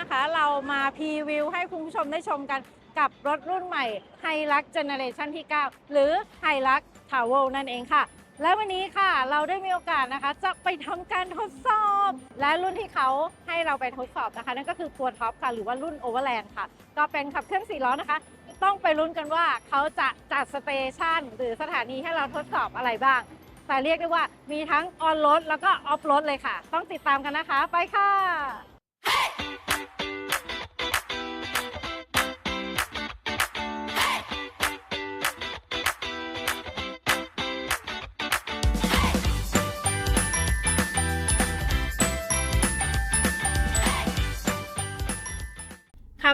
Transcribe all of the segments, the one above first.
นะคะ เรามาพรีวิวให้คุณผู้ชมได้ชมกันกับรถรุ่นใหม่ h i l u x Generation ที่ 9 หรือ h i l u x t r a v e l นั่นเองค่ะ และวันนี้ค่ะเราได้มีโอกาสนะคะจะไปทำการทดสอบ และรุ่นที่เขาให้เราไปทดสอบนะคะ นั่นก็คือตัวท็อปค่ะ หรือว่ารุ่น Overland ค่ะ ก็เป็นขับเคลื่อน4ล้อนะคะ ต้องไปลุ้นกันว่าเขาจะจัดสเตชันหรือสถานีให้เราทดสอบอะไรบ้าง แต่เรียกได้ว่ามีทั้งออนรถแล้วก็ออฟรถเลยค่ะ ต้องติดตามกันนะคะ ไปค่ะ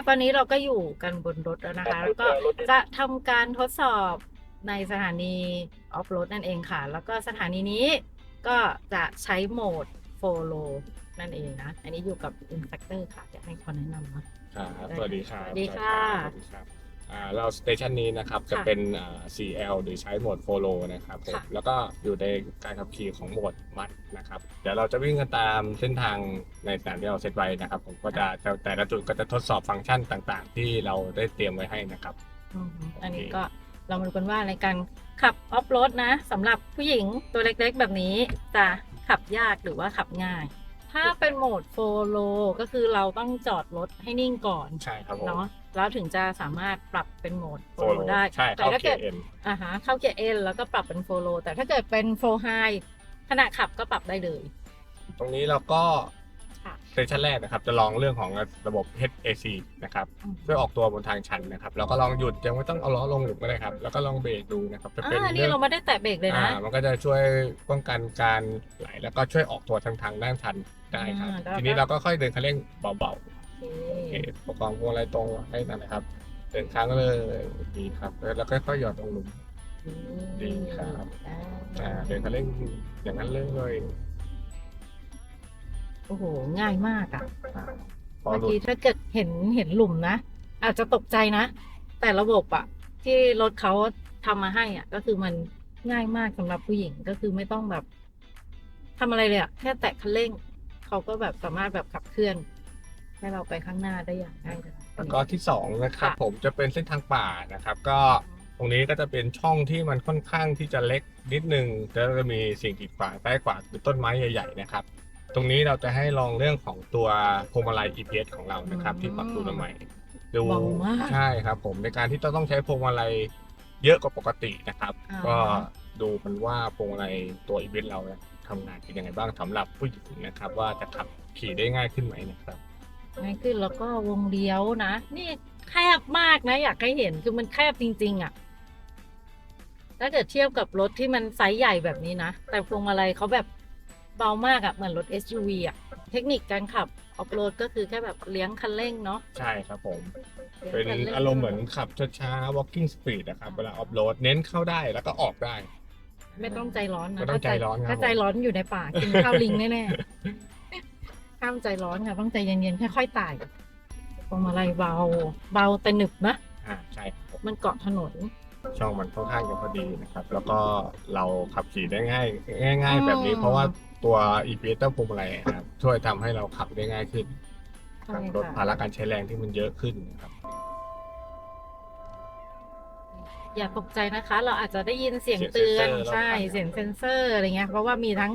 ตอนนี้เราก็อยู่กันบนรถแล้วนะคะ แล้วก็จะทำการทดสอบในสถานีออฟโรดนั่นเองค่ะ แล้วก็สถานีนี้ก็จะใช้โหมดโฟโลนั่นเองนะ อันนี้อยู่กับอินส t ั c เตอร์ค่ะ จะให้คนแนะนำเนาะครับสวัสดีครับสวัสดีค่ะ สวัสดีครับอ่าเราสเตชันนี้นะครับจะค่ะเป็นอ่า CL หรือใช้โหมด Follow นะครับผมค่ะแล้วก็อยู่ในการขับขี่ของโหมดมัดนะครับ เดี๋ยวเราจะวิ่งกันตามเส้นทางในสนามที่เราเซตไว้นะครับ ผมก็จะแต่แต่ละจุดก็จะทดสอบฟังก์ชันต่างๆ ที่เราได้เตรียมไว้ให้นะครับอืมอันนี้โอเคก็เรามาดูกันว่าในการขับออฟโรดนะสำหรับผู้หญิงตัวเล็กๆ แบบนี้จะขับยากหรือว่าขับง่าย ถ้าเป็นโหมดโฟโลก็คือเราต้องจอดรถให้นิ่งก่อนใช่ครับผมเนาะ แล้วถึงจะสามารถปรับเป็นโหมดโฟ Follow โลได้ ใช่แต่เข้าถ้าเกีเกิยดร์เอ็นอ่าฮะเข้าเกียร์เอ็นแล้วก็ปรับเป็นโฟโล แต่ถ้าเกิดเป็นโฟไฮขณะขับก็ปรับได้เลย ตรงนี้เราก็ค่ะสเตชันแรกนะครับ จะลองเรื่องของระบบ HAC นะครับเพื่อออกตัวบนทางชันนะครับ แล้วก็ลองหยุดยังไม่ต้องเอาล้อลงหลุมก็ได้ครับ แล้วก็ลองเบรกดูนะครับจะเป็นอ่านี่เรื่องเราไม่ได้แตะเบรกเลยนะ อ่ามันก็จะช่วยป้องกันการไหลแล้วก็ช่วยออกตัวทางทางด้านชันได้ครับ อ่าแล้วก็ ทีนี้เราก็ค่อยเดินคันเร่งเบาโอๆเค โอเคประคองพวงอะไรตรงให้นั่นนะครับ เดินค้างเลยดีครับ แล้วก็ค่อยๆหย่อนลงหลุม ดีครับอ่าอ่าเดินคันเร่งอย่างนั้นเลยโอ้โห ง่ายมากอะอ่าพอเมื่อหลุดกี้ถ้าเกิดเห็นเห็นหลุมนะ อาจจะตกใจนะ แต่ระบบอะที่รถเขาทำมาให้อะ ก็คือมันง่ายมากสำหรับผู้หญิงก็คือไม่ต้องแบบทำอะไรเลยอะแค่แตะคันเร่ง เขาก็แบบสามารถแบบขับเคลื่อน ให้เราไปข้างหน้าได้อย่างง่ายดายแล้วก็ที่สองนะครับค่ะผมจะเป็นเส้นทางป่านะครับ ก็ตรงนี้ก็จะเป็นช่องที่มันค่อนข้างที่จะเล็กนิดนึงแล้วก็มีสิ่งกีดขวางใต้ขวางคือต้นไม้ใหญ่ๆนะครับ ตรงนี้เราจะให้ลองเรื่องของตัวพวงมาลัย EPS ของเรานะครับ ที่ปรับตัวใหม่ดูเบามากใช่ครับ ผมในการที่ต้องใช้พวงมาลัยเยอะกว่าปกตินะครับอ่าก็ดูมันว่าพวงมาลัยตัว EPS เราเนี่ยทำงานเป็นยังไงบ้างสำหรับผู้หญิงนะครับ ว่าจะขับขี่ได้ง่ายขึ้นไหมนะครับ ง่ายขึ้นแล้วก็วงเลี้ยวนะ นี่แคบมากนะ อยากให้เห็นคือมันแคบจริง ๆอะถ้าเกิดเทียบกับรถที่มันไซส์ใหญ่แบบนี้นะ แต่พวงมาลัยเขาแบบเบามากอะ่ะเหมือนรถ SUV อะ่ะ เทคนิคการขับออฟโรดก็คือแค่แบบเลี้ยงคันเร่งเนาะใช่ครับผม ลี้ยงเป็นคังอารมณ์เหมือนขับช้าๆ walking speed นะครับ เวลาออฟโรดเน้นเข้าได้แล้วก็ออกได้ ไม่ต้องใจร้อนนะไม่ต้องใจร้อนครับถ้าใจร้อนอยู่ในป่ากินข้าวลิงแน่ ๆห้ามใจร้อนค่ะต้องใจเย็นๆค่อยๆไต่พวงมาลัยเบา เบาแต่หนึบนะ อ่าใช่ครับผมมันเกาะถนน ช่องมันค่อนข้างจะพอดีนะครับ แล้วก็เราขับขี่ได้ง่ายง่ายอืมๆแบบนี้เพราะว่าตัว EPS ต้องพวงมาลัยนะครับช่วยทำให้เราขับได้ง่ายขึ้นใช่ลดค่ะภาระการใช้แรงที่มันเยอะขึ้นนะครับ อย่าตกใจนะคะ เราอาจจะได้ยินเสียงเสียงเตือนเซ็นเซอร์ ใช่รอบคันเสียงเซ็นเซอร์อะไรเงี้ยเพราะว่ามีทั้ง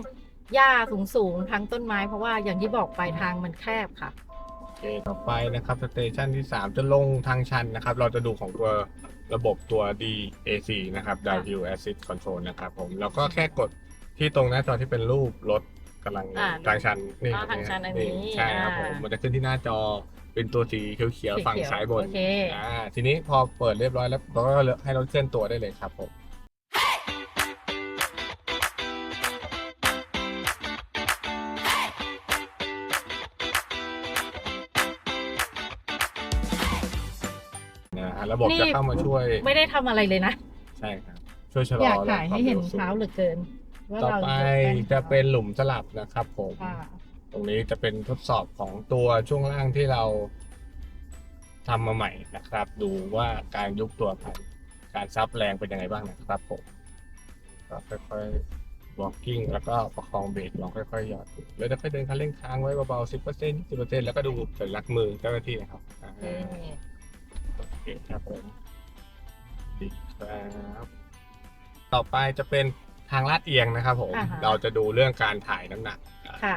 หญ้าสูงๆทั้งต้นไม้เพราะว่าอย่างที่บอกไปทางมันแคบค่ะ โอเคต่อไปนะครับสเตชันที่ 3 จะลงทางชันนะครับ เราจะดูของตัวระบบตัว DAC นะครับ Downhill Assist Control นะครับผม แล้วก็แค่กดที่ตรงหน้าจอที่เป็นรูปรถกำลังอ่าทางชันนี่อ๋อทางชันอันนี้ใช่ครับผมอ่ามั มันจะขึ้นที่หน้าจอเป็นตัวสีเขียวๆฝั่งซ้ายบนโอเค อ่าทีนี้พอเปิดเรียบร้อยแล้วเราก็ให้เราเคลื่อนตัวได้เลยครับผม ระบบนี่จะเข้ามาช่วย ไม่ได้ทำอะไรเลยนะ ใช่ครับ ช่วยชะลออยากถ่ายให้เห็นควมร็วสูงเท้าเหลือเกิน ว่าต่อเราไปจะเป็นหลุมสลับนะครับผม ค่ะตรงนี้จะเป็นทดสอบของตัวช่วงล่างที่เราทำมาใหม่นะครับ ดูว่าการยุบตัวกันการซับแรงเป็นยังไงบ้างนะครับผมก็ค่อยๆ walking แล้วก็ประคองเบรกลองค่อยๆหยอดแล้วจะค่อยเดินคันเร่งค้างไว้เบาๆ10% 10%แล้วก็ดูสัญลักษณ์มือเจ้าหน้าที่นะครับอ่า เอ๊ะ โอเคครับผมดีครับ ต่อไปจะเป็นทางลาดเอียงนะครับผม อ่าฮะ เราจะดูเรื่องการถ่ายน้ำหนักค่ะ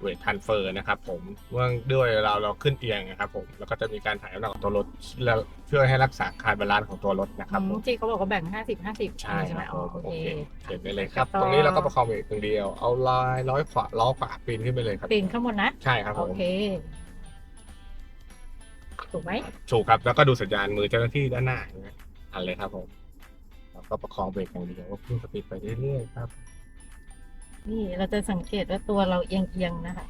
เวททันเฟอร์นะครับผมเมื่อด้วยเราเราขึ้นเอียงนะครับผม แล้วก็จะมีการถ่ายน้ำหนักของตัวรถแล้วช่วยให้รักษาคาร์บาลานซ์ของตัวรถนะครับผมที่เขาบอกว่าแบ่ง 50 50ใช่ใช่ไหคมรับอ๋อผมโอโอเค เคเห็นได้เลยครับต่อตรงนี้เราก็ประคองเบรกตรงเดียว เอาลายร้อยขวาล้อขวาปีนขึ้นไปเลยครับปีนข้างบนนะ ใช่ครับผโอมเค ถูกไหมถูกครับแล้วก็ดูสัญญาณมือเจ้าหน้าที่ด้านหน้าเห็นไหมอันเลยครับผมแล้วก็ประคองเบรกอย่างเดียวขึ้นสปีดไปเรื่อยๆครับ นี่เราจะสังเกตว่าตัวเราเอียงเอียงๆนะคะ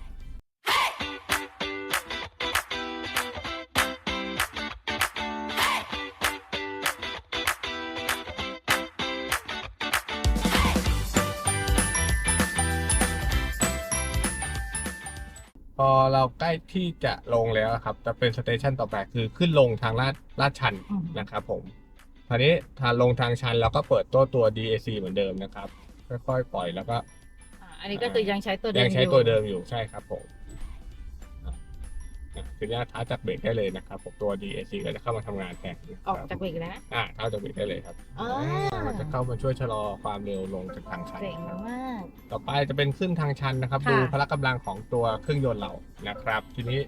อเราใกล้ที่จะลงแล้วครับ จะเป็นสเตชันต่อไปคือขึ้นลงทางลาดลาดชันอืมนะครับผมคราวนี้ทางลงทางชันเราก็เปิดตัวตัว DAC เหมือนเดิมนะครับ ค่อยๆปล่อยแล้วก็อ่าอันนี้ก็คือยังใช้ตัวเดิมยังใช้อยู่ตัวเดิมอยู่ใช่ครับผมอะ อะทีนี้ท้าจากเบรกได้เลยนะครับผมตัว DAC ก็จะเข้ามาทำงานแทนนะคอรัอกจากเบรกแล้วนะอ่าเท้าจากเบรกได้เลยครับอ่าอ่ามันจะเข้ามาช่วยชะลอความเร็วลงจากทางชันเจ๋งครับ มาก ต่อไปจะเป็นขึ้นทางชันนะครับ ค่ะ ดูพละกำลังของตัวเครื่องยนต์เรานะครับ ทีนี้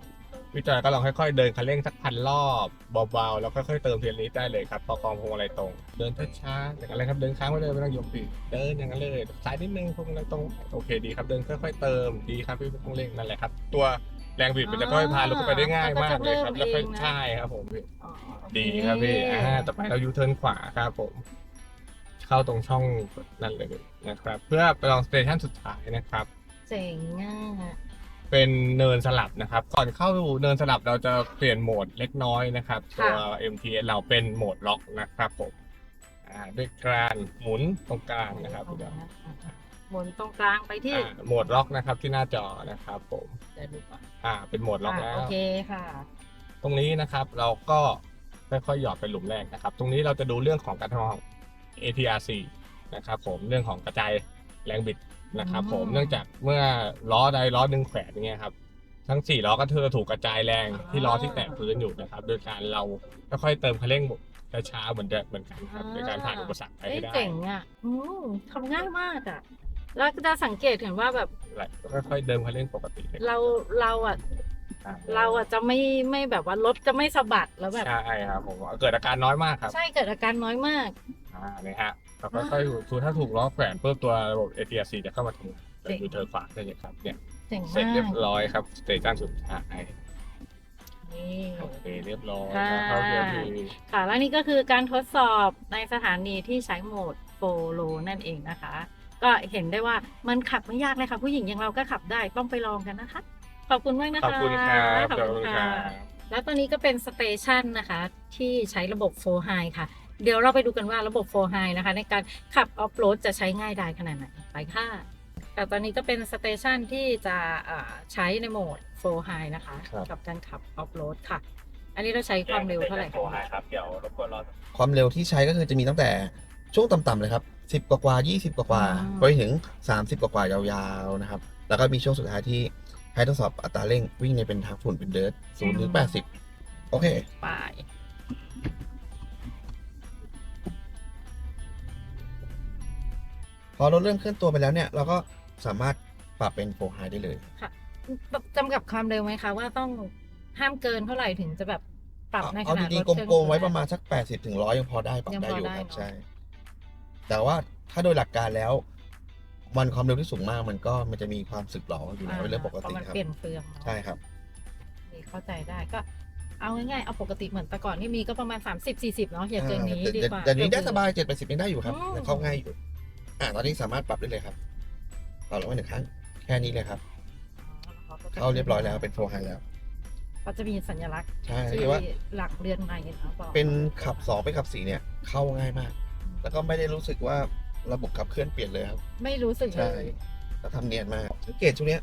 วิจารณ์ก็ลองค่อยๆ เดินคันเร่งสักพันรอบเบาๆแล้วค่อยๆเติมเทียนลิตรได้เลยครับประคองพวงมาลัยตรง เดินช้าๆอย่างนั้นเลยครับเดินค้างไว้เลยไม่ต้องยกปีกเดินอย่างนั้นเลยซ้ายนิดนึงพวงมาลัยตรงโอเคดีครับเดินค่อย ๆ เติมดีครับพี่ต้องเร่งนั่นแหละครับตัว แรงบิดมันจะค่อยพาลงไปได้ง่ายมากเลยครับ แล้วค่อยใช่ครับผมพี่อ๋อโอเดีครับพี่อ่าต่อไปเรายูเทิร์นขวาครับผม เข้าตรงช่องนั่นเลยนะครับ เพื่อไปลองสเตชันสุดท้ายนะครับ เจ๋งอะเป็นเนินสลับนะครับ ก่อนเข้าเนินสลับเราจะเปลี่ยนโหมดเล็กน้อยนะครับ ตัว MTS เราเป็นโหมดล็อกนะครับผมอ่าด้วยการหมุนตรงกลางนะครับเดี๋ยวหมุนตรงกลางไปที่ อ่าโหมดล็อกนะครับที่หน้าจอนะครับผม เดี๋ยวดูก่อนอ่า เป็นโหมดล็อกอะแล้ว โอเคค่ะ ตรงนี้นะครับเราก็ค่อยๆหยอดไปหลุมแรกนะครับ ตรงนี้เราจะดูเรื่องของการทำงานของ ATRC นะครับผมเรื่องของกระจายแรงบิดนะครับ ผมอืมเนื่องจากเมื่อล้อใดล้อหนึ่งแขวนอย่างเงี้ยครับ ทั้งสี่ล้อก็จะถูกกระจายแรงที่ล้อที่แตะพื้นอยู่นะครับ โดยการเราค่อยๆเติมคันเร่งช้าๆเหมือนเดิมเหมือนกันครับโดยการผ่านอุปสรรคไปเอ้ยให้ได้ เจ๋งอะอืมทำง่ายมากอะ แล้วก็จะสังเกตเห็นว่าแบบค่อยๆเดิมคันเร่งปกติเลยเราเราอะเราอะจะไม่ไม่แบบว่ารถจะไม่สะบัดแล้วแบบ ใช่ครับผมเกิดอาการน้อยมากครับใช่เกิดอาการน้อยมาก อ่าเนี่ยฮะเราค่อยๆถูถ้าถูกล้อแขวนเพิ่มตัวระบบ ATRC จะเข้ามาทำงานเจ๋งดูเธอฝากได้เลยครับเนี่ยเจ๋งเสร็จมาเรียกบร้อยครับสเตชันสุดท้ายนี่ โอเคเรียบร้อยค่ะครับเข้าเกียร์พีค่ะและนี่ก็คือการทดสอบในสถานีที่ใช้โหมดโฟโลนั่นเองนะคะ ก็เห็นได้ว่ามันขับไม่ยากเลยค่ะ ผู้หญิงอย่างเราก็ขับได้ต้องไปลองกันนะคะ ขอบคุณมากนะคะขอบคุณครับขอบคุณค่ะแล้วตอนนี้ก็เป็นสเตชันนะคะ ที่ใช้ระบบโฟไฮค่ะ เดี๋ยวเราไปดูกันว่าระบบโฟไฮนะคะ ในการขับออฟโรดจะใช้ง่ายได้ขนาดไหนไปค่ะแต่ตอนนี้ก็เป็นสเตชันที่จะเอ่อใช้ในโหมดโฟไฮนะคะครับกับการขับออฟโรดค่ะ อันนี้เราใช้ความเร็วเท่าไหร่คะครับเดี๋ยวรบกวนรอความเร็วที่ใช้ก็คือจะมีตั้งแต่ช่วงต่ำๆเลยครับ 10กว่ากว่า20กว่ากว่าอืมไปถึง30กว่ากว่ายาวๆนะครับ แล้วก็มีช่วงสุดท้ายที่ให้ทดสอบอัตราเร่งวิ่งในเป็นทางฝุ่นเป็นเดิร์ท0ถึง80โอเคไปพอรถเริ่มเคลื่อนตัวไปแล้วเนี่ย เราก็สามารถปรับเป็นโฟไฮได้เลยจำกัดความเร็วไหมคะว่าต้องห้ามเกินเท่าไหร่ถึงจะแบบปรับในขเอานาดดีรถๆเครื่องกลมๆไว้ประมาณสัก 80ถึง100 ยังพอได้ปรับยังได้พออยู่ได้ครับเนอะใช่ แต่ว่าถ้าโดยหลักการแล้ว มันความเร็วที่สูงมาก มันก็มันจะมีความสึกหรออยู่แล้วเป็นเรื่องปกติพาะมันครับเปลี่ยนเฟืองเนอะใช่ครับนี่เข้าใจได้ก็เอาง่ายๆ เอาปกติเหมือนแต่ก่อนที่มีก็ประมาณ 30 40 เนาะอย่าเกินนี้อ่าดีแต่กว่าแต่แต่นี้ได้เกิสบายเจ็ดแปดสิบยังได้อยู่ครับอืมยังเข้าง่ายอยู่ อ่าตอนนี้สามารถปรับได้เลยครับปรับลงมาหนึ่งครั้ง แค่นี้เลยครับ เข้าเรียบร้อยแล้วเป็นโฟร์ไฮแล้วก็จะมีสัญลักษณ์ใช่ที่เรียกว่าหลักเรือนในเนาะบอกเป็นขับสองไปขับสี่เนี่ย เข้าง่ายมาก แล้วก็ไม่ได้รู้สึกว่าระบบขับเคลื่อนเปลี่ยนเลยครับ ไม่รู้สึกเลใช่ย แล้วทำเนียนมากสังเกตช่วงเนี้ย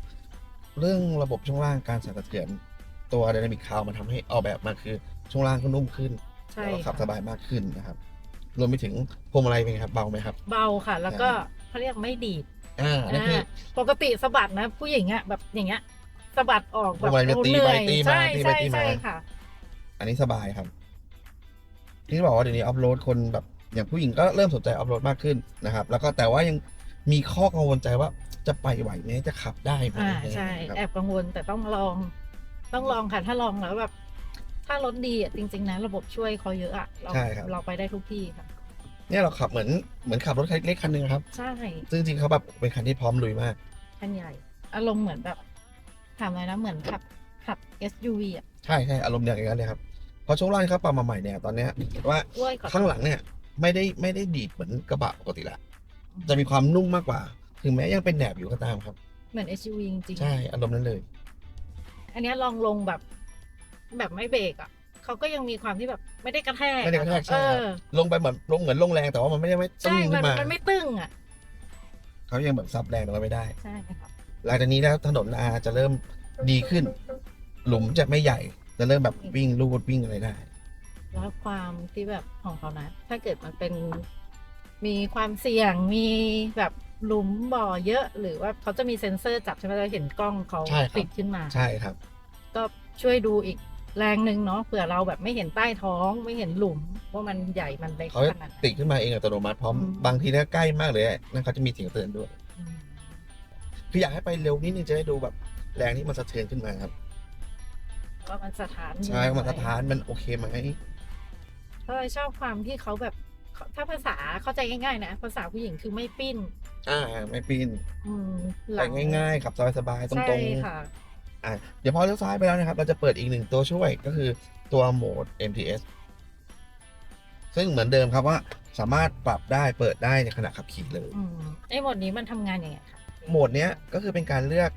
เรื่องระบบช่วงล่างการสั่นสะเทือนตัว Dynamic c o w มันทำให้ออกแบบมาคือช่วงล่างก็นุ่มขึ้น ใช่แล้วก็ขับค่ะสบายมากขึ้นนะครับ รวมไปถึงพวงมาลัยเป็นไงครับเบาไหมครับ เบาค่ะ แล้วก็เขาเรียกไม่ดีด อ่านั่นคือ อ่าปกติสะบัดนะ ผู้หญิงอะแบบอย่างเงี้ยสะบัดออกแบบทำไมมันตีเหนื่ไปอยตีมาใช่ตีไปใช่ตีมา ใช่ค่ะ อันนี้สบายครับ ที่บอกว่าเดี๋ยวนี้อัพโหลดคนแบบ อย่างผู้หญิงก็เริ่มสนใจอัพโหลดมากขึ้นนะครับ แล้วก็แต่ว่ายังมีข้อกังวลใจว่าจะไปไหวไหมจะขับได้ไหมอ่าใช่ครับแอบกังวลแต่ต้องลอง ต้องลองค่ะ ถ้าลองแล้วแบบ ถ้ารถดีอะจริง ๆนะระบบช่วยเขาเยอะอะเราใช่ครับเราไปได้ทุกที่ค่ะเนี่ยเราขับเหมือนเหมือนขับรถคันเล็กคันหนึ่งครับ ใช่ซึ่งจริงๆเขาแบบเป็นคันที่พร้อมลุยมากคันใหญ่ อารมณ์เหมือนแบบถามเลยนะเหมือนขับขับ SUV อะใช่ใช่อารมณ์อย่างนั้นเลยครับเพราะช่วงล่างที่เขาปรับมาใหม่เนี่ยตอนเนี้ยเห็นว่าอ้วยก่อนข้างหลังเนี่ย ไม่ได้ไม่ได้ดีดเหมือนกระบะปกติละจะมีความนุ่มมากกว่า ถึงแม้ยังเป็นแหนบอยู่ก็ตามครับ เหมือน SUV จริงๆ ใช่อารมณ์นั้นเลย อันเนี้ยลองลงแบบ แบบไม่เบรกอะเขาก็ยังมีความที่แบบไม่ได้กระแทกไม่ได้กระแทกใช่เอครับอลงไปเหมือนลงเหมือนลงแรงแต่ว่ามันไม่ได้ไม่ตึ้ใช่งมัขึ้นนมามันไม่ตึงอะ เขายังแบบซับแรงตรงนั้นไม่ได้ ใช่ค่ะหลังจากนี้แล้วถนนอาจะเริ่มดีขึ้น หลุมจะไม่ใหญ่ จะเริ่มแบบวิ่งลูดวิ่งอะไรได้ แล้วความที่แบบของเขานะ ถ้าเกิดมันเป็นมีความเสี่ยงมีแบบหลุมบ่อเยอะ หรือว่าเขาจะมีเซ็นเซอร์จับใช่ไหมเราเห็นกล้องเขาใช่ครับ ติดขึ้นมา ใช่ครับ ก็ช่วยดูอีกแรงหนึ่งเนาะเผื่อเราแบบไม่เห็นใต้ท้องไม่เห็นหลุม ว่ามันใหญ่มันเล็กเขาขจะนาดไหน ติดขึ้นมาเองอัตโนมัติพร้อมอืม บางทีถ้าใกล้มากเลยนั่นเขาจะมีเสียงเตือนด้วย อืมคืออยากให้ไปเร็วนิดนึงจะได้ดูแบบแรงที่มันสะเทือนขึ้นมาครับ ว่ามันสถานใช่ว่ามันสถานมันโอเคไหม เพราะเราชอบความที่เขาแบบถ้าภาษาเข้าใจง่ายๆนะภาษาผู้หญิงคือไม่ปิ้น อ่าไม่ปีนอืมหไปลังง่ายๆขับสบายๆตใช่รงค่ะๆอะเดี๋ยวพอเลี้ยวซ้ายไปแล้วนะครับ เราจะเปิดอีกหนึ่งตัวช่วยก็คือตัวโหมด MTS ซึ่งเหมือนเดิมครับว่าสามารถปรับได้เปิดได้ในขณะขับขี่เลย อืมไอ้หมดนี้มันทำงานยังไงคะโหมดเนี้ยก็คือเป็นการเลือก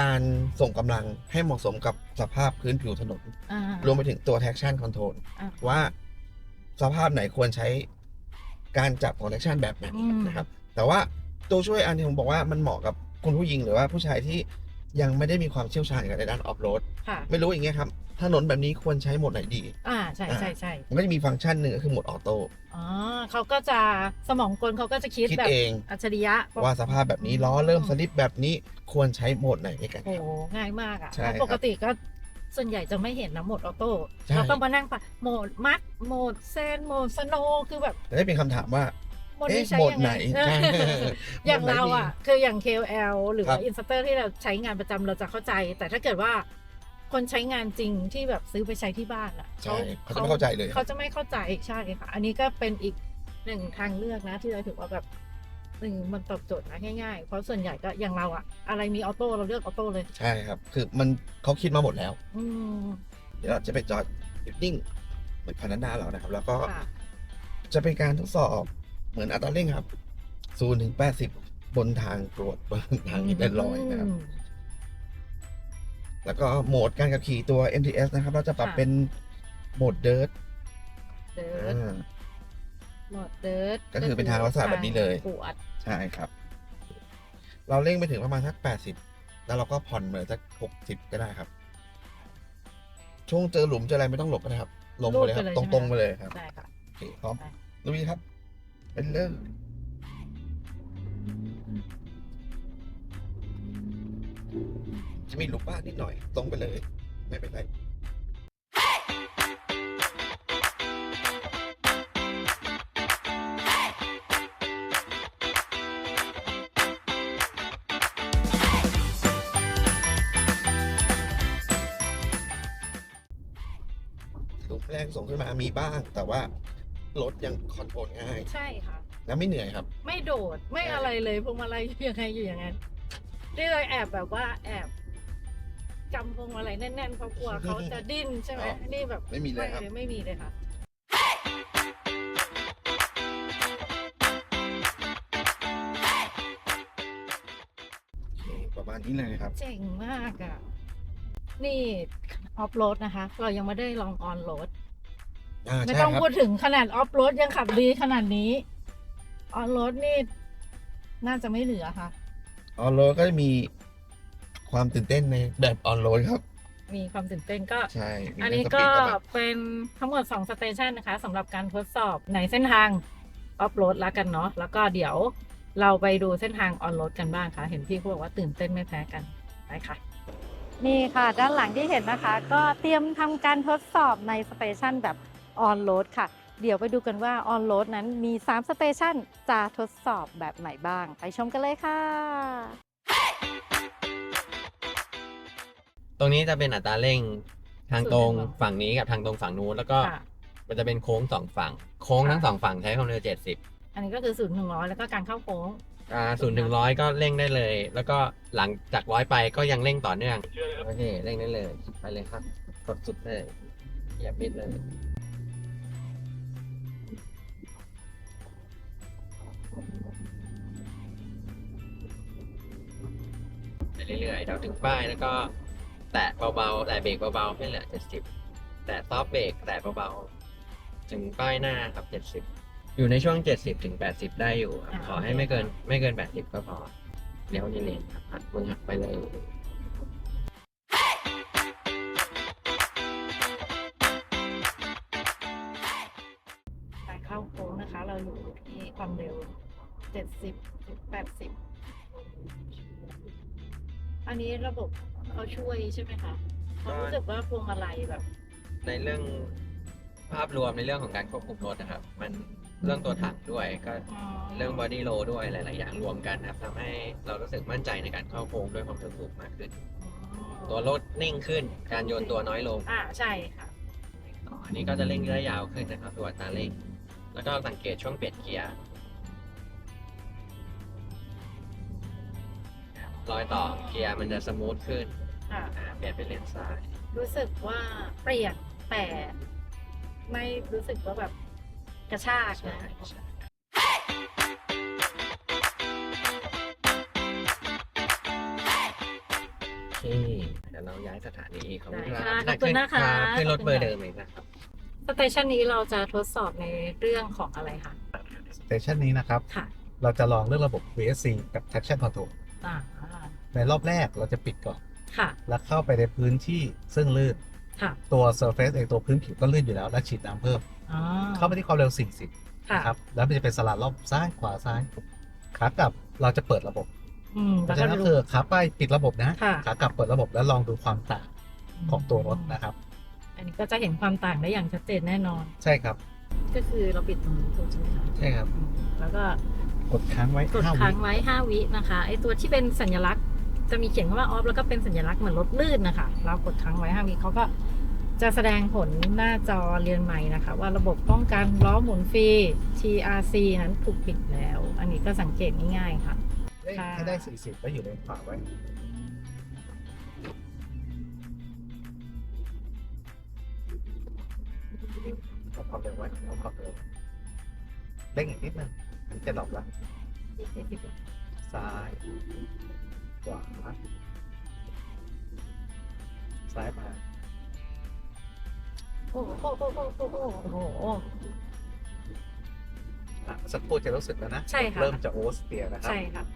การส่งกำลังให้เหมาะสมกับสภาพพื้นผิวถนน อ่ารวมไปถึงตัว traction control อ่าว่า สภาพไหนควรใช้การจับของ traction แบบไหนอืมนะครับ แต่ว่าตัวช่วยอันที่ผมบอกว่ามันเหมาะกับคุณผู้หญิงหรือว่าผู้ชายที่ยังไม่ได้มีความเชี่ยวชาญกับในด้านออฟโรดค่ะไม่รู้อย่างเงี้ยครับถนนแบบนี้ควรใช้โหมดไหนดี อ่าใช่ใช่ใช่มันก็จะมีฟังก์ชันหนึ่งก็คือโหมดออโต้อ๋อเขาก็จะสมองกลเขาก็จะคิดคิดแบบเองอัจฉริยะ ว่าสภาพแบบนี้ล้อเริ่มสลิปแบบนี้ควรใช้โหมดไหนในการโอ้ขับโหง่ายมากอะใช่แล้วครับปกติก็ ส่วนใหญ่จะไม่เห็นนะโหมดออโต้ใช่ เราต้องมานั่งปะโหมดมัดโหมดเซนโหมดสโนคือแบบแต่ได้เป็นคำถามว่า โหมดเอ๊ะนี้ใช้โหมดยังไหนไงใช่ อย่างโหมดไหนเราดีอะ คืออย่าง KOL หรือครัว่าบอินสเตอร์ที่เราใช้งานประจำเราจะเข้าใจ แต่ถ้าเกิดว่า คนใช้งานจริงที่แบบซื้อไปใช้ที่บ้านอะใช่เขาจะไม่เข้าใจเลย เขาจะไม่เข้าใจใช่ค่ะ อันนี้ก็เป็นอีกหนึ่งทางเลือกนะ ที่เราถือว่าแบบ หนึ่งมันตอบโจทย์นะง่ายๆ เพราะส่วนใหญ่ก็อย่างเราอะอะไรมีออโต้เราเลือกออโต้เลย ใช่ครับ คือมันเขาคิดมาหมดแล้ว อืม เดี๋ยวเราจะไปจอดหยุดนิ่งเหมือนคันด้านหน้าเรานะครับ แล้วก็ค่ะ จะเป็นการทดสอบเหมือนอัตราเร่งครับศูนย์ถึงแปดสิบบนทางตรวจบนทางเดินลอยนะครับ ม แล้วก็โหมดการขับขี่ตัว MTS นะครับ เราจะปรับค่ะ เป็นโหมดเดิร์ทเดิร์ดโหมดเดิร์ดก็คือเป็นทางลักษณะแบบนี้เลย ปวดใช่ครับ เราเร่งไปถึงประมาณสักแปดสิบแล้วเราก็ผ่อนไปสักหกสิบก็ได้ครับ ช่วงเจอหลุมเจออะไรไม่ต้องหลบก็ได้ครับ ลงไปเลยครับรูดไปเลยตใช่ไหมรงๆไปเลยครับได้ค่ะโอเคพร้อมไปลุยครับเป็นเรื่องจะมีหลุมบ้างนิดหน่อย ตรงไปเลย ไม่เป็นไร มแรงส่งขึ้นมามีบ้าง แต่ว่ารถยังคอนโทรลง่าย ใช่ค่ะ แล้วไม่เหนื่อยครับ ไม่โดดไม่ใช่อะไรเลยพวงมาลัยอยู่ยังไงอยู่อย่างนั้นนี่เลยแอบแบบว่าแอบกำพวงมาลัยแน่นๆเพราะกลัวเขาจะดิ้นใช่ไหมนี่แบบไม่มีเลยครับ ไม่มีเลยค่ะโอเคประมาณนี้เลยครับ เจ๋งมากอะ นี่ออฟโรดนะคะ เรายังไม่ได้ลองออนโรดอ่าไม่ใช่ต้องครับ พูดถึงขนาดออฟโรดยังขับดีขนาดนี้ออนโรดนี่ น่าจะไม่เหลือค่ะ ออนโรดก็จะมีความตื่นเต้นในแบบออนโรดครับ มีความตื่นเต้นก็ ใช่มีอันนี้เรื่งสก็ปีดเข้ามาเป็นทั้งหมด 2 สเตชันนะคะสำหรับการทดสอบในเส้นทางออฟโรดแล้วกันเนาะแล้วก็เดี๋ยวเราไปดูเส้นทางออนโรดกันบ้างค่ะ เห็นพี่เขาบอกว่าตื่นเต้นไม่แพ้กันไปค่ะ นี่ค่ะ ด้านหลังที่เห็นนะคะ ก็เตรียมทำการทดสอบในสเตชันแบบ ออนโรดค่ะ เดี๋ยวไปดูกันว่าออนโรดนั้นมี 3 สเตชันจะทดสอบแบบไหนบ้าง ไปชมกันเลยค่ะ ตรงนี้จะเป็นอัตราเร่งทางตรงศูนย์ถึงร้อยฝั่งนี้กับทางตรงฝั่งนู้นแล้วก็ค่ะมันจะเป็นโค้งสองฝั่ง โค้งค่ะทั้งสองฝั่งใช้ความเร็วเจ็ดสิบอันนี้ก็คือศูนย์หนึ่งร้อยแล้วก็การเข้าโค้งอ่าศูนย์ถึงร้อยก็เร่งได้เลย แล้วก็หลังจากร้อยไปก็ยังเร่งต่อเนื่องโอเคเร่งได้เลย ไปเลยครับกดสุดเลยเหยียบมิดเลย ไปเรื่อยๆเดี๋ยวถึงป้ายแล้วก็แตะเบาๆ แตะเบรกเบาๆให้เหลือเจ็ดสิบแตะซอฟต์เบรกแตะเบาๆ ถึงป้ายหน้าครับเจ็ดสิบอยู่ในช่วงเจ็ดสิบถึงแปดสิบได้อยู่ครับอ่าขอให้ไม่เกินไม่เกินแปดสิบก็พอเลี้ยวนี่เลนครับหักมือหักไปเลย การเข้าโค้งนะคะ เราอยู่ที่ความเร็ว 70ถึง80 อันนี้ระบบเขาช่วยใช่ไหมคะเขารู้สึกว่าพวงมาลัยแบบ ในเรื่องภาพรวมในเรื่องของการควบคุมรถนะครับ มันเรื่องตัวถังด้วยก็เรื่องบอดี้โลด้วยหลาย ๆ อย่างรวมกันนะครับทำให้เรารู้สึกมั่นใจในการเข้าโค้งด้วยความเร็วสูงมากขึ้น ตัวรถนิ่งขึ้น การโยนตัวน้อยลงอ่าใช่ค่ะต่ออันนี้ก็จะเร่งได้ยาวขึ้นนะครับ ตัวอัตราเร่งแล้วก็สังเกตช่วงเปลี่ยนเกียร์ รอยต่อเกียร์มันจะสมูทขึ้นค่ะ อ่าเปลี่ยนเป็นเลนซ้าย รู้สึกว่าเปลี่ยนแต่ไม่รู้สึกว่าแบบกระชากใช่นะใช่โอเคเดี๋ยวเราย้ายสถานีของได้เราค่ะขอบคุณนะคะ ขึ้นรถขอบคุณเบอร์ค่ะเดิมเลยนะครับ สเตชันนี้เราจะทดสอบในเรื่องของอะไรคะ สเตชันนี้นะครับ ค่ะ เราจะลองเรื่องระบบ VSC กับ traction control อ่า ในรอบแรกเราจะปิดก่อน ค่ะ แล้วเข้าไปในพื้นที่ซึ่งลื่น ค่ะ ตัว surface เองตัวพื้นผิวก็ลื่นอยู่แล้ว แล้วฉีดน้ำเพิ่ม อ๋อเข้าไปที่ความเร็ว 40ค่ะนะครับ แล้วมันจะเป็นสลัดรอบซ้ายขวาซ้าย ขากลับเราจะเปิดระบบอืมเพแล้วราะฉะก็นั้นก็ดูคือขาไปปิดระบบนะ ค่ะขากลับเปิดระบบแล้วลองดูความต่างของตัวรถนะครับ อันนี้ก็จะเห็นความต่างได้อย่างชัดเจนแน่นอน ใช่ครับ ก็คือเราปิดตรงนี้ถูกใช่ไหมคะใช่ครับอืมแล้วก็กดค้างไว้กดห้าค้างวิไว้ 5 วินะคะ ไอตัวที่เป็นสัญลักษณ์ จะมีเขียนคำว่าออฟแล้วก็เป็นสัญลักษณ์เหมือนรถลื่นนะคะเรากดค้างไว้5วิเขาก็จะแสดงผลหน้าจอเรียนใหม่นะคะ ว่าระบบป้องกันล้อหมุนฟรี TRC นั้นถูกปิดแล้ว อันนี้ก็สังเกตง่ายๆค่ะเร่งค่ะให้ได้ 40แล้วอยู่เลนขวาไว้เอาความเร็วไว้เอาความเร็วเร่งอีกนิดนึงมันจะหลบละซ้าย ขวาซ้ายมาโอ้โหโอ้โหโอ้โหโอ้โห อะสักครู่จะรู้สึกแล้วนะ ใช่ค่ะ เริ่มจะโอเวอร์สเตียร์นะครับ ใช่ค่ะค่ะ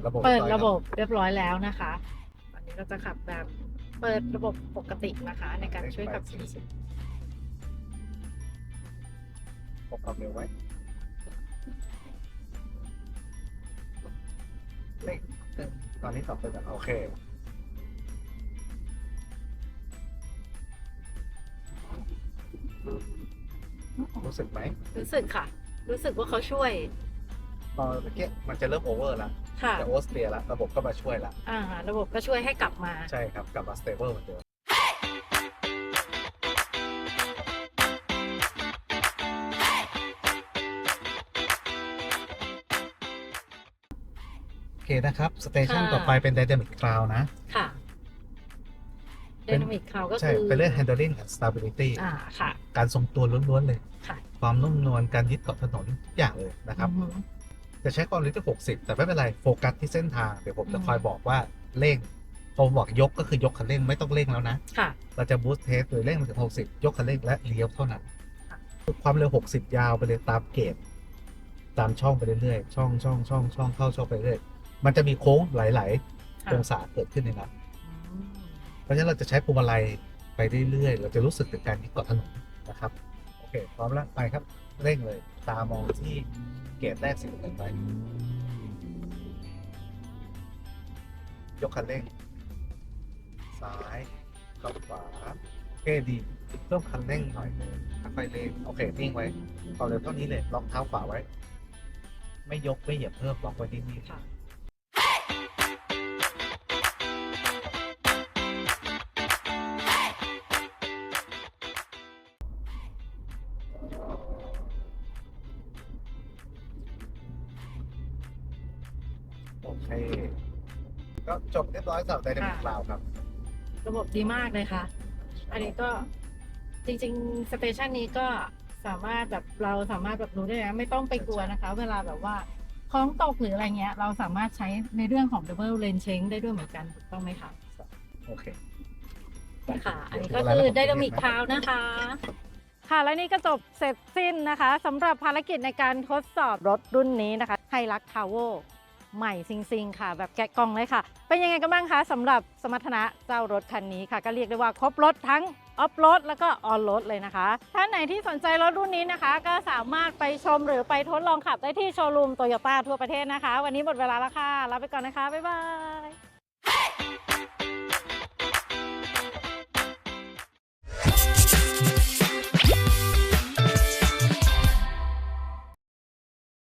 ดระบบเปิดยอยระบบเรียบร้อยแล้วนะคะตอนนี้เราจะขับแบบเปิดระบบปกตินะคะ ในการช่วยขับขี่ปกความเร็วไว้เร่งตอนนี้ต่อไปแบบโอเครู้สึกไหมรู้สึกค่ะ รู้สึกว่าเขาช่วยตอนเมื่อกี้มันจะเริ่มโอเวอร์แล้วค่ะจะโอเวอร์สเตียร์แล้วระบบก็มาช่วยแล้วอ่าระบบก็ช่วยให้กลับมา ใช่ครับ กลับมาสเตเบิลเหมือนเดิมโอเคนะครับสเตชันค่ะ ต่อไปเป็น Dynamic Cloud นะ ค่ะเดเป็น นามิกเขาก็ใช่ คือเป็นเรื่อง handling and stability อ่าค่ะ การทรงตัวล้วนๆเลย ค่ะความนุ่มนวลการยึดเกาะถนนทุกอย่างเลยนะครับ อือหือ จะใช้ความเร็วที่ 60 แต่ไม่เป็นไรโฟกัสที่เส้นทางเดี๋ยวผมจะอืมคอยบอกว่าเร่งพอบอกยกก็คือยกคันเร่งไม่ต้องเร่งแล้วนะค่ะ เราจะบูสต์เทสโดยเร่งมาถึง 60 ยกคันเร่งและเลี้ยวเท่านั้นค่ะความเร็ว 60 ยาวไปเลยตามเกจตามช่องไปเรื่อยๆช่องช่องช่องช่องเข้าช่องไปเรื่อยมันจะมีโค้งหลายๆองศาเกิดขึ้นในนั้นเพราะฉะนั้นเราจะใช้พวงมาลัยไปเรื่อยๆเราจะรู้สึกถึงการที่เกาะถนนนะครับโอเคพร้อมแล้วไปครับเร่งเลยตามองที่ เกตแรกสิ่งหนึ่งไป ยกคันเร่ง ซ้ายกับขวาโอเคดีเพิ่มคันเร่งหน่อยหนึงค่อยๆเลนโอเคนิ่งไว้ เอาเร็วเท่านี้เลย ล็อกเท้าขวาไว้ ไม่ยกไม่เหยียบเพิ่มล็อกไว้ที่นี่ อยสำหรับไดนามิกคลาวครับ ระบบดีมากเลยค่ะ อันนี้ก็จริงๆสเตชันนี้ก็สามารถแบบเราสามารถแบบรู้ได้นะไม่ต้องไปกลัวนะคะ เวลาแบบว่าคล้องตกหรืออะไรเงี้ย เราสามารถใช้ในเรื่องของ double lane change ได้ด้วยเหมือนกันถูกต้องไหมคะโอเค ค่ะ อันนี้ก็คือไดนามิกคาวนะคะ ค่ะและนี่ก็จบเสร็จสิ้นนะคะสำหรับภารกิจในการทดสอบรถรุ่นนี้นะคะไฮรักทาวเว ใหม่ซิงๆค่ะ แบบแกะกล่องเลยค่ะ เป็นยังไงกันบ้างคะสำหรับสมรรถนะเจ้ารถคันนี้ค่ะ ก็เรียกได้ว่าครบรถทั้งออฟโรดแล้วก็ออนโรดเลยนะคะ ท่านไหนที่สนใจรถรุ่นนี้นะคะ ก็สามารถไปชมหรือไปทดลองขับได้ที่โชว์รูมโตโยต้าทั่วประเทศนะคะ วันนี้หมดเวลาแล้วค่ะลาไปก่อนนะคะ บ๊ายบาย